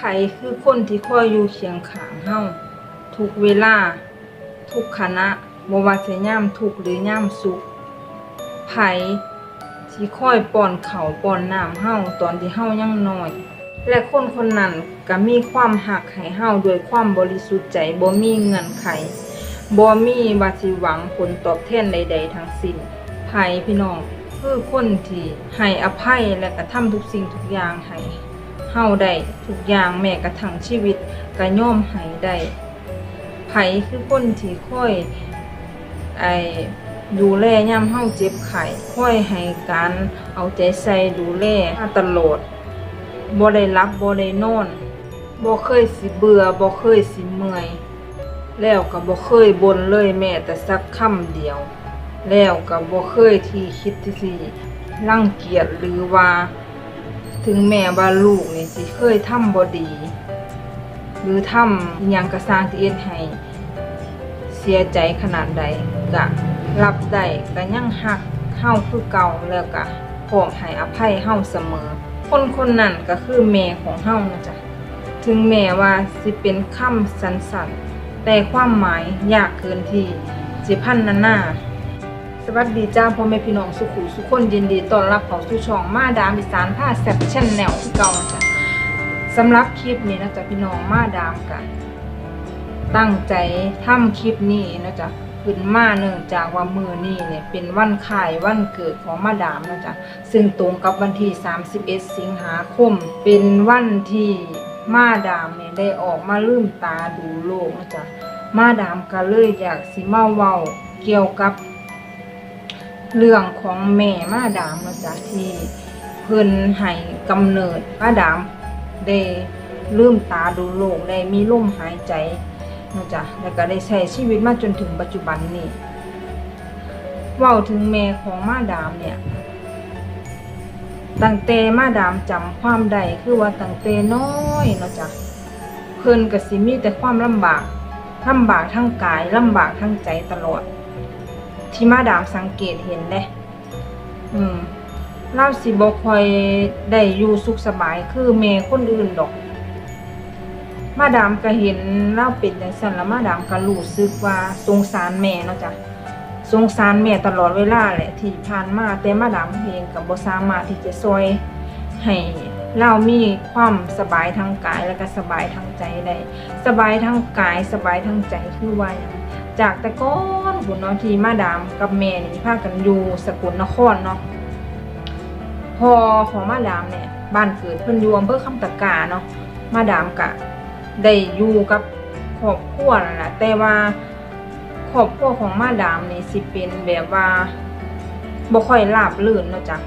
ไผคือคนที่คอยอยู่เคียงข้างเฮาทุกเวลา ทุกขณะบ่ว่าจะยามทุกหรือยามสุขไผที่คอยป้อนเขาป้อนน้ำเฮาตอนที่เฮายังน้อย และคนคนนั้นก็มีความหักให้เฮาด้วยความบริสุทธิ์ใจบ่มีเงื่อนไขบ่มีวาสิหวังผลตอบแทนใด ๆ ทั้งสิ้นไผพี่น้องคือคนที่ให้อภัยและกระทำทุกสิ่งทุกอย่างให้าได้ทุกอย่างแม้กระทั่งชีวิตก็ยอมให้ได้ไผคือคนที่ค่อยไอ้ดูแลยามเฮาเจ็บไข้ค่อยให้การเอาใจใส่ดูแลมาตลอดบ่ได้รับบ่ได้นอนบ่เคยสิเบื่อบ่เคยสิเมื่อย แล้วก็บ่เคยบ่นเลยแม้แต่สักคำเดียว แล้วก็บ่เคยที่คิดที่สิรังเกียจหรือว่า ถึงแม้ว่าลูกนี่สิเคยทำบ่ดี หรือทำอิหยังกระสร้างที่เอ็ดให้เสียใจขนาดใดก็รับได้ก็ยังฮักเฮาคือเก่าแล้วก็พร้อมให้อภัยเฮาเสมอ คนคนนั้นก็คือแม่ของเฮานะจ๊ะถึงแม้ว่าสิเป็นคำสั้นแต่ความหมายยากเกินที่สิพันนานา สวัสดีจ้าพ่อแม่พี่น้องสุขุสุขคนยินดีต้อนรับเข้าสู่ช่องมาดามอีสานผ้าแซ่บชแนลเก่าจ๊ะสำหรับคลิปนี้นะจ๊ะพี่น้องมาดามกัน ตั้งใจทำคลิปนี้นะจ๊ะขึ้นมาเนื่องจากว่ามือนี้เนี่ยเป็นวันคายวันเกิดของมาดามนะจ๊ะซึ่งตรงกับวันที่ 31 สิงหาคม เป็นวันที่มาดามเนี่ยได้ออกมาลืมตาดูโลกนะจ๊ะมาดามก็เลยอยากสิมาเว้าเกี่ยวกับ เรื่องของแม่มาดามนะจ๊ะที่เพิ่นให้กำเนิดมาดามได้ลืมตาดูโลกได้มีลมหายใจนะจ๊ะแล้วก็ได้ใช้ชีวิตมาจนถึงปัจจุบันนี้ว้าถึงแม่ของมาดามเนี่ยตั้งแต่มาดามจำความใดคือว่าตั้งแต่น้อยเนาะจ๊ะเพิ่นก็สิมีแต่ความลำบากลำบากทั้งกายลำบากทั้งใจตลอด ที่มาดามสังเกตเห็นเด้อืมเล่าสิบ่ค่อยได้อยู่สุขสบายคือแม่คนอื่นดอก มาดามก็เห็นเล่าเป็นจังซั่นแล้วมาดามก็รู้สึกว่าสงสารแม่เนาะจ้ะสงสารแม่ตลอดเวลาแหละที่ผ่านมาแต่มาดามเองก็บ่สามารถที่จะช่วยให้เรามีความสบายทางกายและก็สบายทางใจได้สบายทางกายสบายทางใจคือว่ายจากแต่ก่อน พุ่นเนาะที่มาดามกับแม่นี่พากันอยู่สกลนครเนาะพอของมาดามเนี่ยบ้านเกิดเพิ่นอยู่อำเภอคำตะกาเนาะมาดามกะได้อยู่กับครอบครัวนั่นแหละแต่ว่าครอบครัวของมาดามนี่สิเป็นแบบว่าบ่ค่อยราบรื่นเนาะจ้ะ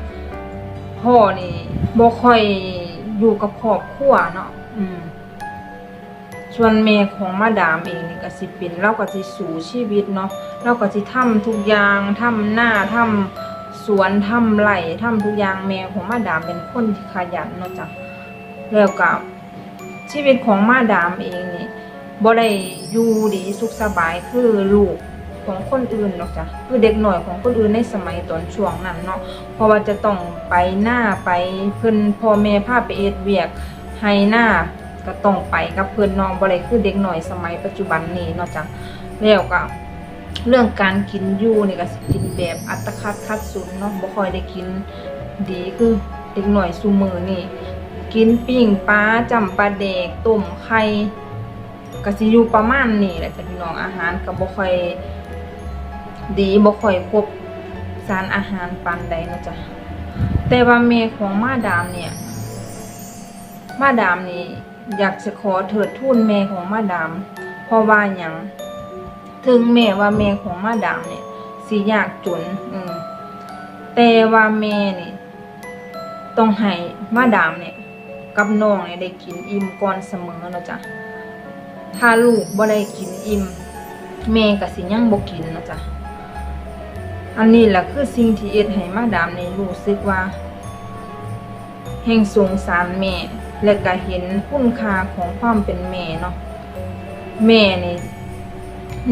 พ่อนี่บ่ค่อยอยู่กับครอบครัวเนาะอืม ส่วนแม่ของมาดามเองนี่ก็สิเป็นเราก็สิสู่ชีวิตเนาะเราก็สิทำทุกอย่างทำหน้าทำสวนทำไร่ทำทุกอย่างแม่ของมาดามเป็นคนที่ขยันเนาะจ้ะแล้วก็ชีวิตของมาดามเองนี่บ่ได้อยู่ดีสุขสบายคือลูกของคนอื่นหรอกจ้ะคือเด็กหน่อยของคนอื่นในสมัยตอนช่วงนั้นเนาะเพราะว่าจะต้องไปหน้าไปเพิ่นพ่อแม่พาไปเอ็ดเวียกให้หน้า ก็ต้องไปกับเพิ่อนน้องบ่ได้คือเด็กหน่อยสมัยปัจจุบันนี้เนาะจ้ะแล้วก็เรื่องการกินอยู่นี่ก็กินแบบอัตคัดคัดสุนเนาะบ่ค่อยได้กินดีคือเด็กหน่อยซุมื้อนี่กินปิ้งปลาจำปลาแดกต้มไข่ก็สิอยู่ประมาณนี้แหละจ้ะพี่น้องอาหารก็บ่ค่อยดีบ่ค่อยครบสารอาหารปานใดเนาะจ้ะแต่ว่าแม่ของมาดามเนี่ย มาดามนี่ อยากจะขอเถิดทูนแม่ของมาดามเพราะว่าหยังถึงแม่ว่าแม่ของมาดามเนี่ยสิยากจนอืมแต่ว่าแม่นี่ยต้องให้มาดามเนี่ย กับน้องเนี่ยได้กินอิ่มก่อนเสมอนะจ้ะถ้าลูกบ่ได้กินอิ่มแม่ก็สิยังบ่กินนะจ้ะอันนี้แหละคือสิ่งที่เอ็ดให้มาดามในรู้สึกว่า แห่งสงสารแม่ และก็เห็นคุณค่าของความเป็นแม่เนาะแม่นี่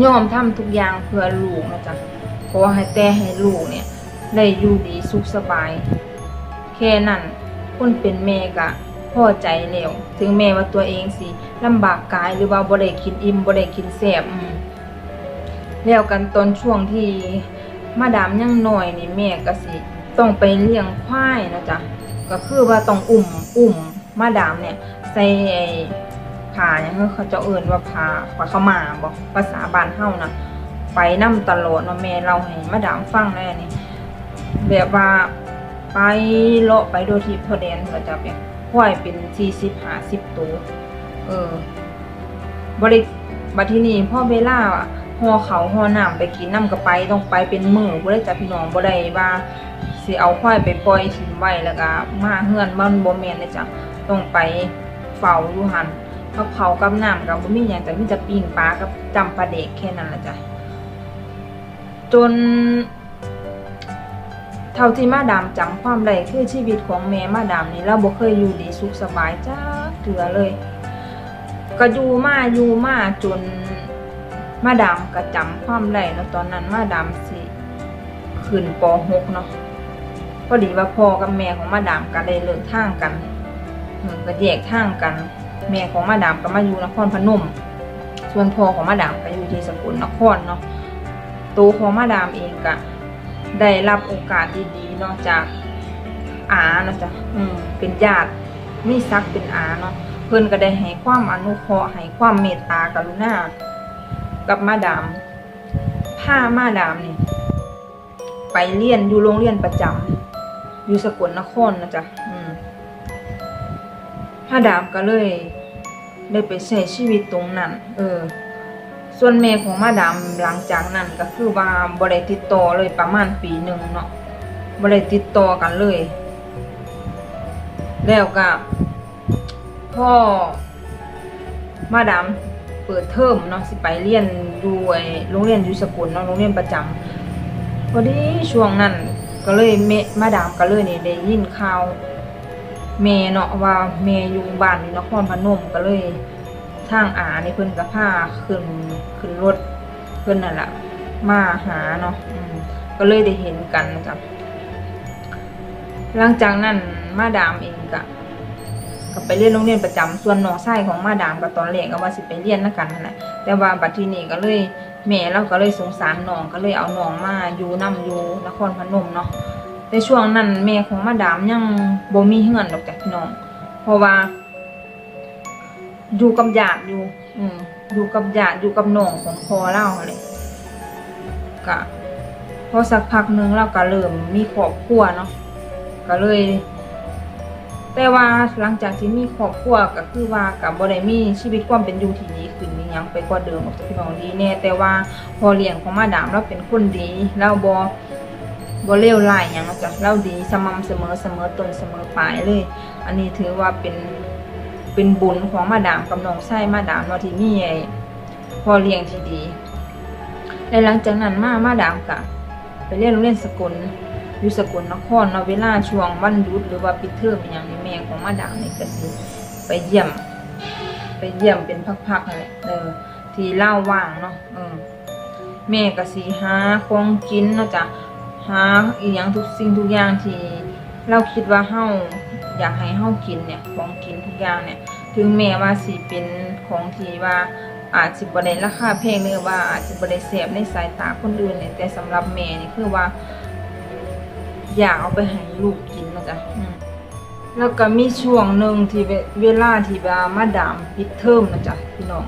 ยอมทำทุกอย่างเพื่อลูกนะจ๊ะขอให้แต่ให้ลูกเนี่ย ได้อยู่ดีสุขสบาย แค่นั้นคนเป็นแม่กะพอใจแล้วถึงแม้ว่าตัวเองสิลำบากกายหรือว่าบ่ได้กินอิ่มบ่ได้กินแซ่บแล้วกันตอนช่วงที่มาดามยังหน้อยนี่แม่ก็สิ ต้องไปเลี้ยงควายนะจ๊ะก็คือว่าต้องอุ้มอุ้ม มาดามเนี่ยใส่ผ้าหยังเขาจะเอิ้นว่าผ้าผ้าขามาบอกภาษาบ้านเฮานะไปนํตลอดเนาะแม่เราให้มาดามฟังแน่นี่แบบว่าไปเลาะไปโดยที่พอแดนก็จะเป็นควยเป็นสี่สิบห้าสิบตัวเออบริบัดที่นี่พ่อเวล่าห่อเขาห่อน้ำไปกินน้ำก็ไปต้องไปเป็นมือบ่ได้จับพี่น้องบ่ได้ว่าสิเอาควายไปปล่อยทิ้งไว้แล้วก็มาเฮือนมันบ่แม่นเลยจ้ะ ต้องไปเฝ้าอยู่หันกับเขากับน้ำกับบ่มีหยังแต่มีแต่ปิ้งปลากับจำปลาเด็กแค่นั้นละจ้ะจน เท่าที่มาดามจำความได้คือชีวิตของแม่มาดามนี่เราบ่เคยอยู่ดีสุขสบายจ้าเถือเลย ก็อยู่มาอยู่มาจนมาดามก็จำความได้เนาะตอนนั้นมาดามสิขึ้นป .6 เนาะพอดีว่าพ่อกับแม่ของมาดามก็ได้เลิกทางกัน เออก็แยกทางกัน แม่ของมาดามก็มาอยู่นครพนม ส่วนพ่อของมาดามก็อยู่ที่สกลนครเนาะตัวของมาดามเองก็ได้รับโอกาสดีๆนาะจากอาเนาะจ้ะอืมเป็นญาติมีซักเป็นอาเนาะเพิ่อนก็ได้ให้ความอนุเคราะห์ให้ความเมตตากรุณากับมาดามพามาดามนี่ไปเรียนอยู่โรงเรียนประจำอยู่สกลนครนะจ๊ะอืม มาดามก็เลยได้ไปใช้ชีวิตตรงนั้น เออ ส่วนแม่ของมาดามหลังจากนั้นก็คือว่าบ่ได้ติดต่อเลยประมาณปีหนึ่งเนาะบ่ได้ติดต่อกันเลย แล้วก็พ่อมาดามเปิดเทอมเนาะสิไปเรียนอยู่ไอ้โรงเรียนยูสกุลเนาะโรงเรียนประจำพอดีช่วงนั้นก็เลยแม่มาดามก็เลยเนี่ยได้ยินข่าว แม่เนาะว่าแม่อยู่บ้านอยู่นครพนมก็เลยทางอานี่เพิ่นก็พาขึ้นขึ้นรถเพิ่นนั่นแหละมาหาเนาะก็เลยได้เห็นกันนะครับหลังจากนั้นมาดามเองก็ก็ไปเรียนโรงเรียนประจำส่วนน้องชายของมาดามก็ตอนแรกก็ว่าสิไปเรียนนักกันนั่นแหละแต่ว่าบัดทีนี้ก็เลยแม่เราก็เลยสงสารน้องก็เลยเอาน้องมาอยู่นํอยู่นครพนมเนาะ ในช่วงนั้นแม่ของมาดามยังบ่มีเฮือนดอกจ้ะพี่น้อง เพราะว่า อยู่กับญาติอยู่ อืมอยู่กับญาติอยู่กับน้องของพ่อเล่าอะไรก็พอสักพักหนึงเราก็เริ่มมีครอบครัวเนาะก็เลย แต่ว่าหลังจากที่มีครอบครัวก็คือว่ากับบ่ได้มีชีวิตความเป็นอยู่ที่ดีขึ้นมีหยังไปกว่าเดิมหรอกพี่น้องดีแน่แต่ว่าพอเลี้ยงของมาดามเราเป็นคนดีเราบ่ บ่เลวร้ายหยังหรอกจ้ะเราดีสม่ำเสมอเสมอตนเสมอปลายเลย อันนี้ถือว่าเป็นเป็นบุญของมาดามกับน้องไส้มาดามเนาะที่มีไอ้พ่อเลี้ยงที่ดีและหลังจากนั้นมามาดามกะไปเรียนโรงเรียนสกลอยู่สกลนครเนาะเวลาช่วงวันหยุดหรือว่าปิดเทอมอย่างนี้แม่ของมาดามนี่ก็สิไปเยี่ยม ไปเยี่ยมเป็นพักๆนั่นแหละเออที่เล่าว่างเนาะเออแม่ก็สิหาของกินเนาะจ้ะ หาอีหยังทุกสิ่งทุกอย่างที่เราคิดว่าเฮาอยากให้เฮากินเนี่ยของกินทุกอย่างเนี่ย ถึงแม้ว่าสิเป็นของที่ว่าอาจสิบ่ได้ราคาแพงหรือว่าอาจจะบ่ได้แซ่บในสายตาคนอื่นเนี่ยแต่สำหรับแม่นี่คือว่า อยากเอาไปให้ลูกกินนะจ๊ะแล้วก็มีช่วงหนึ่งที่เวลาที่ว่ามาดามปิดเทอมนะจ๊ะพี่น้อง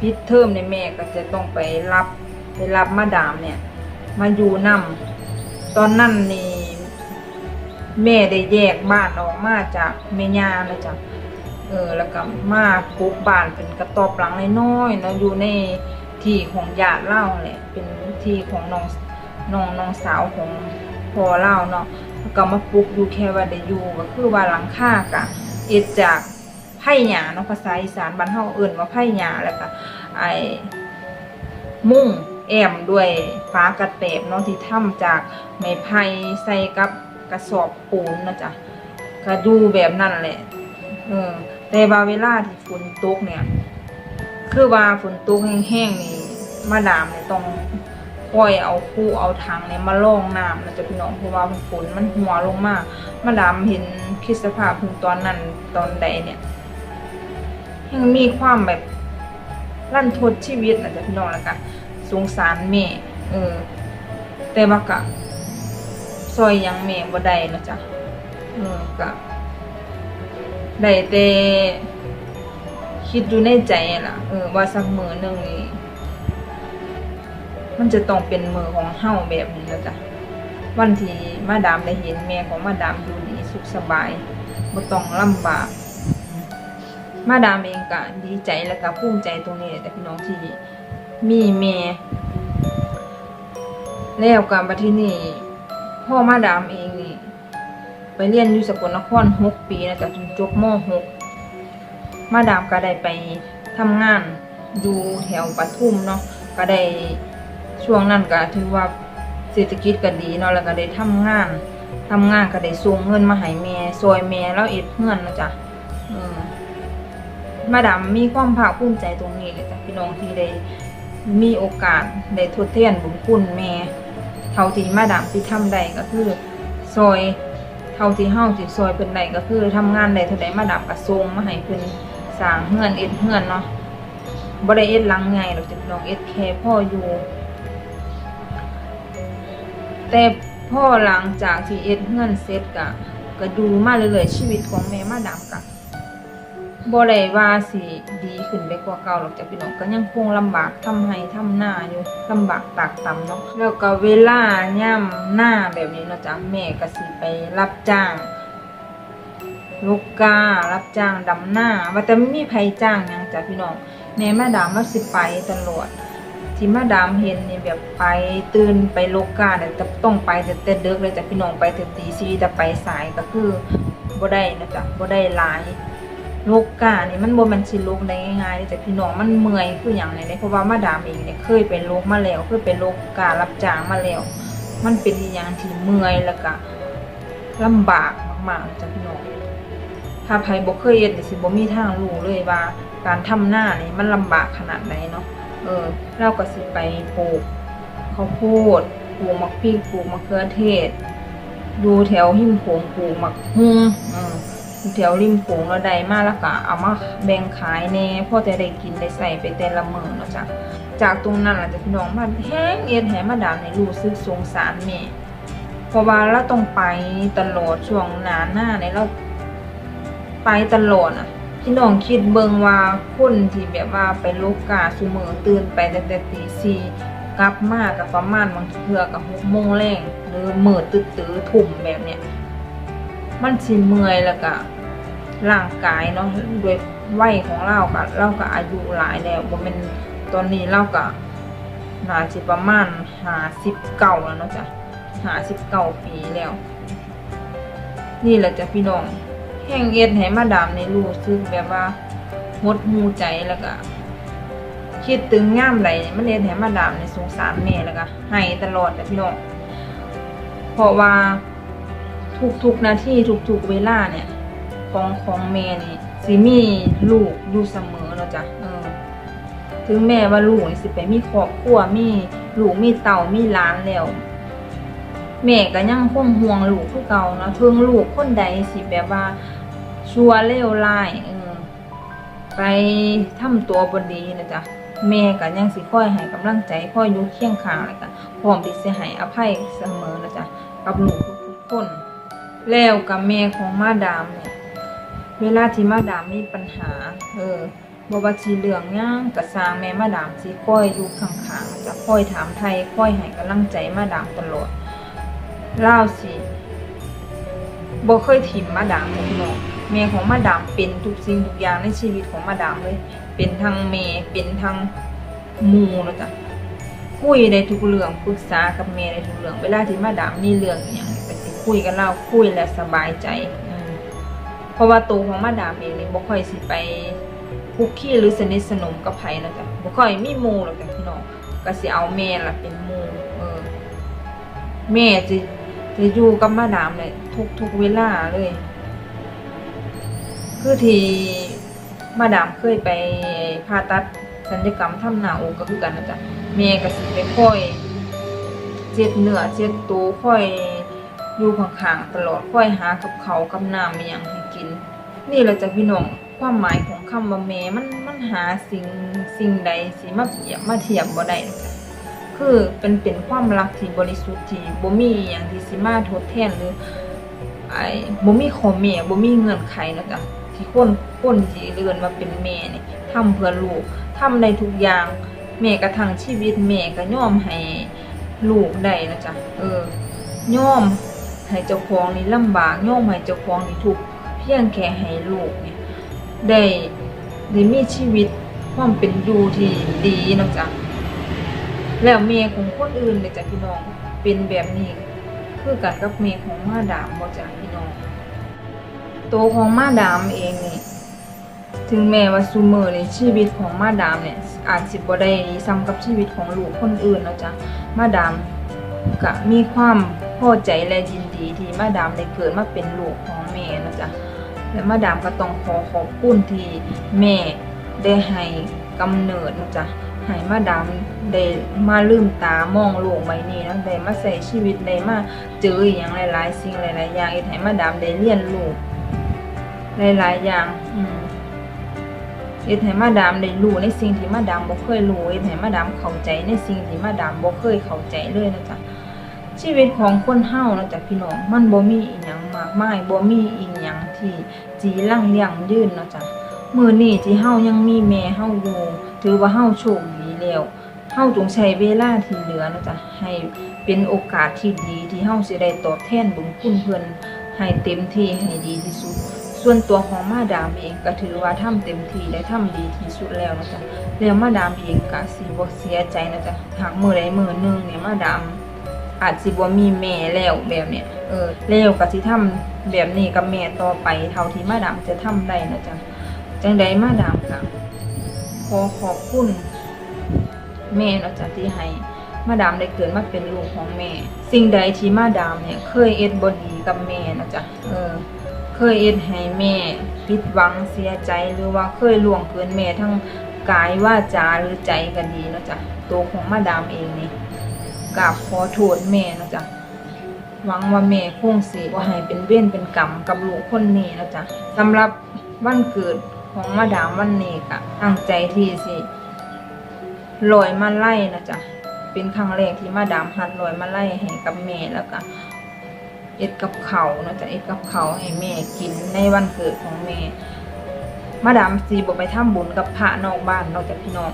ปิดเทอมในแม่ก็จะต้องไปรับไปรับมาดามเนี่ย มาอยู่นำ ตอนนั้นนี่แม่ได้แยกบ้านออกมาจากแม่ย่านะจ๊ะเออแล้วก็มาปลูกบ้านเป็นกระต๊อบหลังน้อยๆเนาะอยู่ในที่ของญาติเล่าแหละเป็นที่ของน้องน้องน้องสาวของพ่อเล่าเนาะแล้วก็มาปลูกอยู่แค่ว่าได้อยู่ก็คือว่าหลังคากะเอ็ดจากไผ่หญ้าเนาะภาษาอีสานบ้านเฮาเอิ้นว่าไผ่หญ้าแล้วก็ไอ้มุ้ง แอมด้วยฟ้ากระแตบเนาะที่ทำจากไม้ไผ่ใส่กับกระสอบปูนนะจ้ะก็อยู่แบบนั้นแหละเออแต่ว่าเวลาที่ฝนตกเนี่ย คือว่าฝนตกแห้งๆนี่มาดามเนี่ยต้องคอยเอาคู่เอาถังเนี่ยมาล่องน้ำนะจ๊ะพี่น้องเพราะว่าฝนมันหัวลงมากมาดามเห็นคิดสภาพถึงตอนนั้นตอนใดเนี่ยยังมีความแบบลั่นทดชีวิตนะจ๊ะพี่น้องแล้วก็ สงสารแม่เออ แต่ว่ากะซอยยังแม่บ่ได้นะจ๊ะเออกะได้แต่คิดอยู่ในใจล่ะ เออ ว่าสักมือหนึ่งนี่มันจะต้องเป็นมือของเฮาแบบนี้นะจ๊ะวันที่มาดามได้เห็นแม่ของมาดามอยู่ดีสุขสบายบ่ต้องลำบาก มาดามเองก็ดีใจแล้วก็ภูมิใจตรงนี้แหละแต่พี่น้องที่ มีแม่แล้วกับบัดที่นี่พ่อมาดามเองนี่ไปเรียนอยู่สกลนครหกปีนะจ๊ะจนจบมหกมาดามก็ได้ไปทำงานอยู่แถวปทุมเนาะก็ได้ช่วงนั้นก็ถือว่าเศรษฐกิจก็ดีเนาะแล้วก็ได้ทำงานทำงานก็ได้ส่งเงินมาให้แม่ซอยแม่แล้วเอ็ดเงินนะจ๊ะมาดามมีความภาคภูมิใจตรงนี้เลยจ้ะพี่น้องที่ได้ มีโอกาสได้ทดแทนบุญคุณแม่เท่าที่มาดามที่ทำได้ก็คือซอยเท่าที่เฮาสิซอยเพิ่นได้ก็คือทำงานได้เท่าใดมาดามก็ส่งมาให้เพิ่นสร้างเฮือนเอ็ดเฮือนเนาะบ่ได้เอ็ดหลังใหญ่หรอกจ้ะพี่น้องเอ็ดแค่พ่ออยู่แต่พ่อหลังจากที่เอ็ดเฮือนเสร็จก็ก็ดูมาเรื่อยๆชีวิตของแม่มาดามก็ บ่ได้ว่าสิดีขึ้นไปกว่าเก่าหรอกจ้ะพี่น้องก็ยังคงลำบากทำให้ทำหน้าอยู่ลำบากตากตำเนาะแล้วก็เวลาย่ำหน้าแบบนี้เนาะจ้ะแม่ก็สิไปรับจ้างลูกการับจ้างดำหน้าว่าแต่ไม่มีไผจ้างยังจ้ะพี่น้องแม่มาดามว่าสิไปตลอดที่มาดามเห็นนี่แบบไปตื่นไปโลกกาเนี่ยจะต้องไปแต่แต่ดึกเลยจ้ะพี่น้องไปถึงตีสี่แต่ไปสายก็คือบ่ได้นะจ๊ะบ่ได้หลาย ลูกกานี่มันบ่แม่นสิโลกได้ง่ายๆแต่พี่น้องมันเมื่อยคือหยังเนี่ยเพราะว่ามาดามเองเนี่ยเคยไปโลกมาแล้วเคยไปโลกการับจ้างมาแล้ว มันเป็นอีหยังที่เมื่อยแล้วก็ลำบากมากๆจ้ะพี่น้องถ้าใครบ่เคยเฮ็ดนี่สิบ่มีทางรู้เลยว่า การทำหน้านี่มันลำบากขนาดไหนเนาะเออเราก็สิไปปลูกข้าวโพดปลูกมะพริกปลูกมะเขือเทศ ดูแถวหิมโขงปลูกมะฮุ่งอืม แถวริมโขงเราได้มาแล้วก็เอามาแบ่งขายแน่พ่อจะได้กินได้ใส่ไปแต่ละมื้อเนาะจ้ะจากตรงนั้นล่ะจ้ะพี่น้องมาแห้งเอ็ดแหมาดามในรู้สึกสงสารแม่เพราะว่าเราต้องไปตลอดช่วงหน้าหน้าเนี่ยเราไปตลอดอะพี่น้องคิดเบิงว่าคนที่แบบว่าไปโลกาซุมือตื่นไปแต่ตีสี่กลับมากับประมาณบางเทื่อกับหกโมงแรงหรือมื้อตื้อๆทุ่มแบบเนี้ย มันสิเมื่อยแล้วก็ร่างกายเนาะด้วยวัยของเราก็เราก็อายุหลายแล้วบ่แม่นตอนนี้เราก็น่าสิประมาณ59แล้วเนาะจ้ะ59ปีแล้ว นี่แหละจ้ะพี่น้องแห่งเอ็ดให้มาดามในรู้สึกแบบว่าหดหูใจแล้วก็คิดถึงง่ามใดมันเอ็ดให้มาดามในสงสารแม่แล้วก็ให้ตลอดจ้ะพี่น้องเพราะว่า ทุกๆนาทีทุกๆเวลาเนี่ย ของของแม่นี่สิมีลูกอยู่เสมอเนาะจ้ะเออถึงแม่ว่าลูกสิไปมีครอบครัวมีลูกมีเต่ามีหลานแล้วแม่ก็ยังคงห่วงลูกคือเก่าเนาะถึงลูกคนใดสิแบบว่า ชัวเลวร้ายเออไปทำตัวบนดีนะจ๊ะแม่ก็ยังสิคอยให้กำลังใจคอยอยู่เคียงข้างแล้วก็พร้อมที่สิให้อภัยเสมอนะจ๊ะกับลูกทุกคน แล้วกับแม่ของมาดามเนี่ย เวลาที่มาดามมีปัญหา เออบว่าสิเรื่องหยังก็สร้างแม่มาดามสิคอยอยู่ข้างๆจะคอยถามไทยคอยให้กำลังใจมาดามตลอดเล่าสิบเคยถิ่มมาดามเลยพี่น้องแม่ของมาดามเป็นทุกสิ่งทุกอย่างในชีวิตของมาดามเลย เป็นทั้งแม่เป็นทั้งมูนะจ๊ะคุยได้ทุกเรื่องปรึกษากับแม่ได้ทุกเรื่องเวลาที่มาดามมีเรื่องอย่าง คุยกันเล่าคุยแล้วสบายใจเพราะว่าตัวของมาดามเองนี่บ่ค่อยสิไปคุกคีหรือสนิทสนมกับไผ่นะจ๊ะบ่ค่อยมีมู่หรอกจ้ะพี่น้องก็สิเอาแม่ล่ะเป็นมูเออ แม่จะจะอยู่กับมาดามเลยทุกทุกเวลาเลย คือที่มาดามเคยไปผ่าตัดศัลยกรรมทำหน้าอกก็คือกันนะจ๊ะแม่ก็สิไปคอยเจ็ดเนื้อเจ็ดตัวค่อย อยู่ข้างๆตลอดค่อยหากับเขากับน้ำอหย่างให้กิน นี่แหละจ้ะพี่น้องความหมายของคำว่าแม่มันมันหาสิ่งสิ่งใดสิมาเปรียบมาเทียบบ่ได้นะจ้ะคือเป็นเป็นความรักที่บริสุทธิ์ที่บ่มีอย่างที่สิมาทดแทนหรือไอ้บ่มีขอแม่บ่มีเงื่อนไขนะจ๊ะที่คนคนที่เรียนมาเป็นแม่นี่ทำเพื่อลูกทำได้ทุกอย่าง แม่กระทั่งชีวิตแม่ก็ยอมให้ลูกได้นะจ๊ะเออยอม ให้เจ้าของนี่ลำบากยอมให้เจ้าของนี่ทุกเพียงแค่ให้ลูกเนี่ยได้ได้มีชีวิตความเป็นอยู่ที่ดีนะจ๊ะแล้วแม่ของคนอื่นเลยจ้ะพี่น้องเป็นแบบนี้ คือกันกับเมียของมาดามบ่จ้ะพี่น้องตัวของมาดามเองนี่ถึงแม้ว่าซูเมอร์ในชีวิตของมาดามเนี่ยอาจสิบ่ได้ซ้ำกับชีวิตของลูกคนอื่นนะจ้ะมาดามก็มีความพอใจและยิน ดีที่มาดามได้เกิดมาเป็นลูกของแม่นะจ้ะและมาดามก็ต้องขอขอบคุณที่แม่ได้ให้กำเนิดนะจ้ะให้มาดามได้มาลืมตามองโลกใบนี้นะได้มาใส่ชีวิตได้มาเจออย่างหลายๆ สิ่งหลายๆอย่างให้มาดามได้เรียนรู้หลายๆอย่างอืมเอ็ดให้มาดามได้รู้ในสิ่งที่มาดามบ่เคยรู้เอ็ดให้มาดามเข้าใจในสิ่งที่มาดามบ่เคยเข้าใจเลยนะจ๊ะ ชีวิตของคนเฮานะจ๊ะพี่น้องมันบ่มีอีหยังมากมายบ่มีอีหยังที่จีรังเลี้ยงยืนนะจ๊ะมื้อนี้ที่เฮายังมีแม่เฮาอยู่ถือว่าเฮาโชคดีแล้วเฮาจงใช้เวลาที่เหลือนะจ๊ะให้เป็นโอกาสที่ดีที่เฮาสิได้ตอบแทนบุญคุณเพิ่นให้เต็มที่ให้ดีที่สุด ส่วนตัวของมาดามเองก็ถือว่าทำเต็มที่และทำดีที่สุดแล้วนะจ๊ะแล้วมาดามเองก็สิบ่เสียใจนะจ๊ะหากมื้อใดมื้อหนึงเนี่ยมาดาม อาจสิบ่มีแม่แล้วแบบเนี้ยเออแล้วก็สิทำแบบนี้กับแม่ต่อไปเท่าที่มาดามจะทำได้นะจ๊ะจังใดมาดามค่ะขอขอบคุณแม่เนาะจ้ะที่ให้มาดามได้เกิดมาเป็นลูกของแม่ สิ่งใดที่มาดามเนี่ยเคยเอ็ดบดีกับแม่นะจ้ะเออ เคยเอ็ดให้แม่ผิดหวังเสียใจหรือว่าเคยล่วงเกินแม่ทั้งกายว่าจาหรือใจก็ดีนะจ้ะตัวของมาดามเองนี่ กราบขอโทษแม่นะจ้ะหวังว่าแม่คงสิบ่ให้เป็นเวรเป็นกรรมกับลูกคนนี้นะจ้ะสำหรับวันเกิดของมาดามวันนี้ก็ตั้งใจที่สิลอยมาไล่นะจ๊ะเป็นครั้งแรกที่มาดามหัดลอยมาไล่ให้กับแม่แล้วก็เอ็ดกับเขานะจ๊ะเอ็ดกับเขาให้แม่กินในวันเกิดของแม่มาดามสีบอกไปทำบุญกับพระนอกบ้านนอกจากพี่น้อง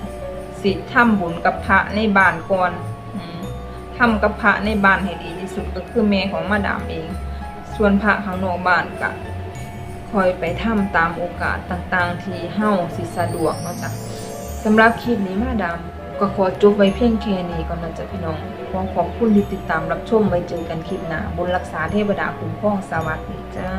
สิทำบุญกับพระในบ้านก่อน ทำกับพระในบ้านให้ดีที่สุดก็คือแม่ของมาดามเอง ส่วนพระข้างนอกบ้านก็คอยไปทำตามโอกาสต่างๆ ที่เฮาสิสะดวกเนาะจ้ะสำหรับคลิปนี้มาดามก็ขอจบไว้เพียงแค่นี้ก่อนนะจ๊ะพี่น้องขอขอบคุณที่ติดตามรับชมไว้เจอกันคลิปหน้าบุญรักษาเทวดาคุ้มครองสวัสดีจ้า